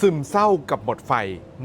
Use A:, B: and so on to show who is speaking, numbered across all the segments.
A: ซึมเศร้ากับหมดไฟ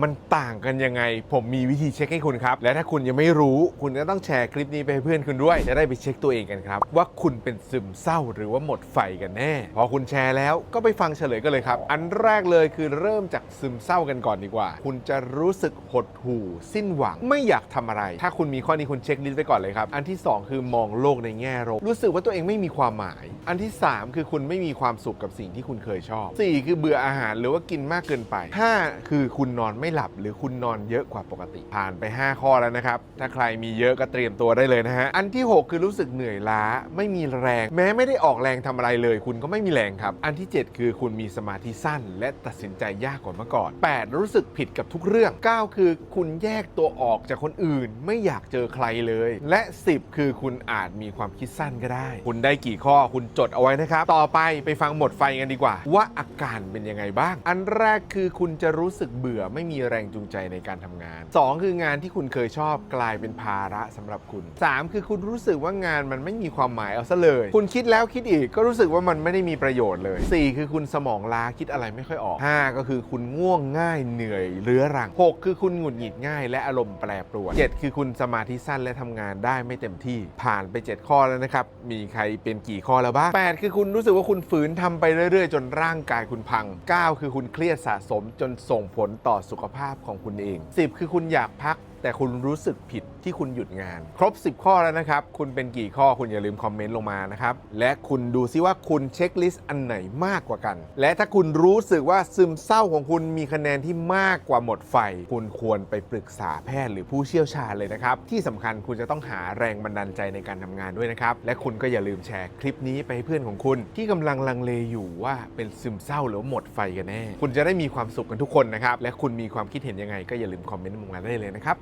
A: มันต่างกันยังไง ผมมีวิธีเช็คให้คุณครับ และถ้าคุณยังไม่รู้คุณก็ต้องแชร์คลิปนี้ไปให้เพื่อนคุณด้วย จะได้ไปเช็คตัวเองกันครับ ว่าคุณเป็นซึมเศร้าหรือว่าหมดไฟกันแน่ พอคุณแชร์แล้วก็ไปฟังเฉลยกันเลยครับ อันแรกเลยคือเริ่มจากซึมเศร้ากันก่อนดีกว่า คุณจะรู้สึกหดหู่ สิ้นหวังไม่อยากทำอะไร ถ้าคุณมีข้อนี้คุณเช็คลิสต์ไว้ก่อนเลยครับอันที่สองคือมองโลกในแง่ลบรู้สึกว่าตัวเองไม่มีความหมาย อันที่สามคือคุณไม่มีความสุขกับสิ่งที่คุณเคยชอบสี่คือเบื่ออาหารหรือว่ากินมากเกินไปห้าคือคุณนอนไม่หลับหรือคุณนอนเยอะกว่าปกติ ผ่านไป 5 ข้อแล้วนะครับ ถ้าใครมีเยอะก็เตรียมตัวได้เลยนะฮะ อันที่ 6 คือรู้สึกเหนื่อยล้าไม่มีแรง แม้ไม่ได้ออกแรงทำอะไรเลย คุณก็ไม่มีแรงครับ อันที่ 7 คือคุณมีสมาธิสั้น และตัดสินใจยากกว่าเมื่อก่อน 8 รู้สึกผิดกับทุกเรื่อง 9 คือคุณแยกตัวออกจากคนอื่น ไม่อยากเจอใครเลย และ 10 คือคุณอาจมีความคิดสั้นก็ได้ คุณได้กี่ข้อคุณจดเอาไว้นะครับ ต่อไปไปฟังหมดไฟกันดีกว่า ว่าอาการเป็นยังไงบ้าง อันแรกคือคุณจะรู้สึกเบื่อไม่มีแรงจูงใจในการทำงาน 2 คืองานที่คุณเคยชอบกลายเป็นภาระสำหรับคุณ 3 คือคุณรู้สึกว่างานมันไม่มีความหมายเอาซะเลย คุณคิดแล้วคิดอีกก็รู้สึกว่ามันไม่ได้มีประโยชน์เลย 4 คือคุณสมองล้าคิดอะไรไม่ค่อยออก 5 ก็คือคุณง่วงง่ายเหนื่อยเรื้อรัง 6 คือคุณหงุดหงิดง่าย และอารมณ์แปรปรวน 7 คือคุณสมาธิสั้นและทำงานได้ไม่เต็มที่ ผ่านไป 7 ข้อแล้วนะครับมีใครเป็นกี่ข้อแล้วบ้าง8คือคุณรู้สึกว่าคุณฝืนทำไปเรื่อยๆ จนร่างกายคุณพัง 9 คือคุณเครียดสะสมจนส่งผลต่อสุขภาพของคุณเอง 10 คือคุณอยากพัก แต่คุณรู้สึกผิดที่คุณหยุดงาน ครบ 10 ข้อแล้วนะครับ คุณเป็นกี่ข้อคุณอย่าลืมคอมเมนต์ลงมานะครับ และคุณดูซิว่าคุณเช็คลิสต์อันไหนมากกว่ากัน และถ้าคุณรู้สึกว่าซึมเศร้าของคุณมีคะแนนที่มากกว่าหมดไฟ คุณควรไปปรึกษาแพทย์หรือผู้เชี่ยวชาญเลยนะครับ ที่สำคัญคุณจะต้องหาแรงบันดาลใจในการทำงานด้วยนะครับ และคุณก็อย่าลืมแชร์คลิปนี้ไปให้เพื่อนของคุณ ที่กำลังลังเลอยู่ว่าเป็นซึมเศร้าหรือหมดไฟกันแน่ คุณจะได้มีความสุขกันทุกคนนะครับ และคุณมีความคิดเห็นยังไงก็อย่าลืมคอมเมนต์ลงมาได้เลยนะครับ